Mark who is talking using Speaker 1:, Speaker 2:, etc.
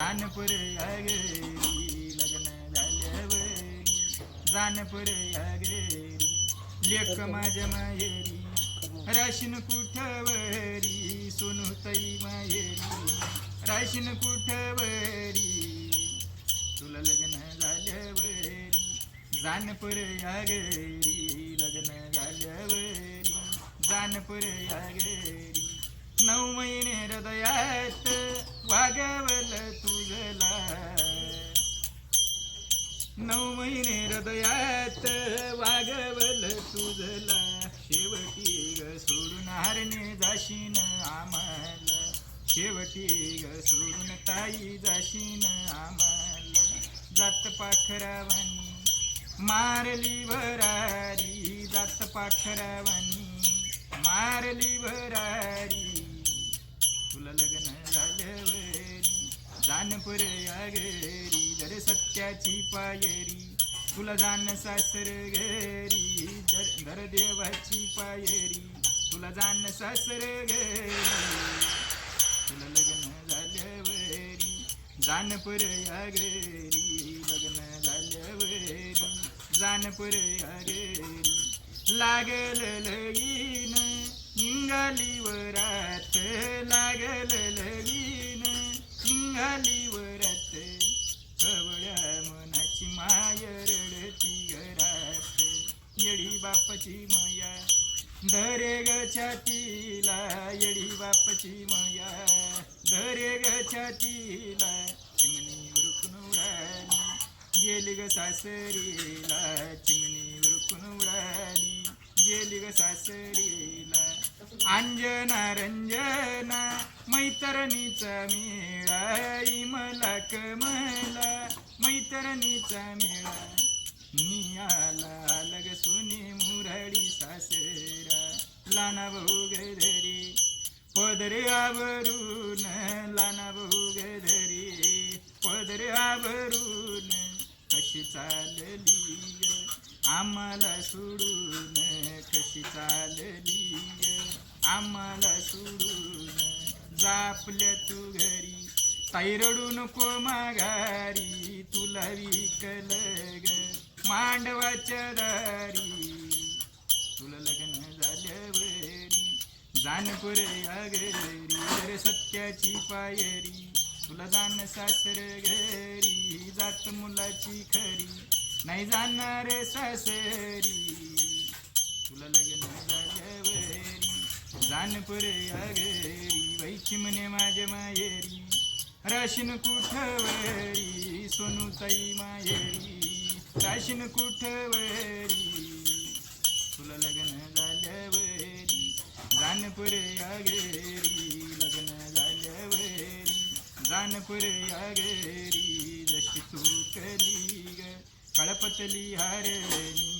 Speaker 1: जानपूर या गेरी लग्न झाल्यावरी जानपूर या गेरी लेख माझ्या माहेरी राशीन कुठवरी सोनूताई माहेरी राशीन कुठवरी तुला लग्न झाल्यावरी जानपूर या गेरी लग्न झाल्यावरी जानपूर या गेरी नऊ महिने हृदयात वागवल हृदयात वागवल तुझला. शेवटी ग सोडून हारणे जाशीन आम्हाला. शेवटी ग सोडून ताई जाशीन आम्हाला. जात पाखरावानी मारली भरारी जात पाखरावानी मारली भरारी तुला लग्न झाल्यावरी जानपुर या घरी जर सत्याची पायरी तुला जाण सासर घेरी जर दर देवाची पायरी. तुला जाण सासर घरी तुला लग्न झाल्यावरी. जानपूर या घरी लग्न झाल्यावरी. जानपूर या घरी लागल लगीन निंगाली वरा बापची माया. धरे ग छातीला येडी बापाची मया. धरे ग छातीला चिमणी उरकून उडाली. गेली ग सासरीला चिमणी उरकून उडाली. गेली ग सासरीला अंजना रंजना मैत्रणीचा मेळा इमला कमला मैत्रणीचा मेळा. मी आला लग सुन लाना भाऊ गधरी पदरे आवरून लाना पदरे आवरून कशी चालली आम्हाला सोडून कशी चालली आम्हाला सोडून जापल्या तू घरी ताई रडू नको माघारी तुला विकल ग मांडवाच्या दारी. जानपूर या घरी सत्याची पायरी. तुला जाण सासर घरी जात मुलाची खरी. नाही जाणार सासरी. तुला लग्न झाल्यावरी जानपूर या वैची म्हणे माझे माहेरी राशीन कुठवरी सोनूताई माहेरी राशीन कुठवरी जानपूर या लग्न झाल्यावरी. जानपूर या घरी जशी तू कली ग कळपतली हारणी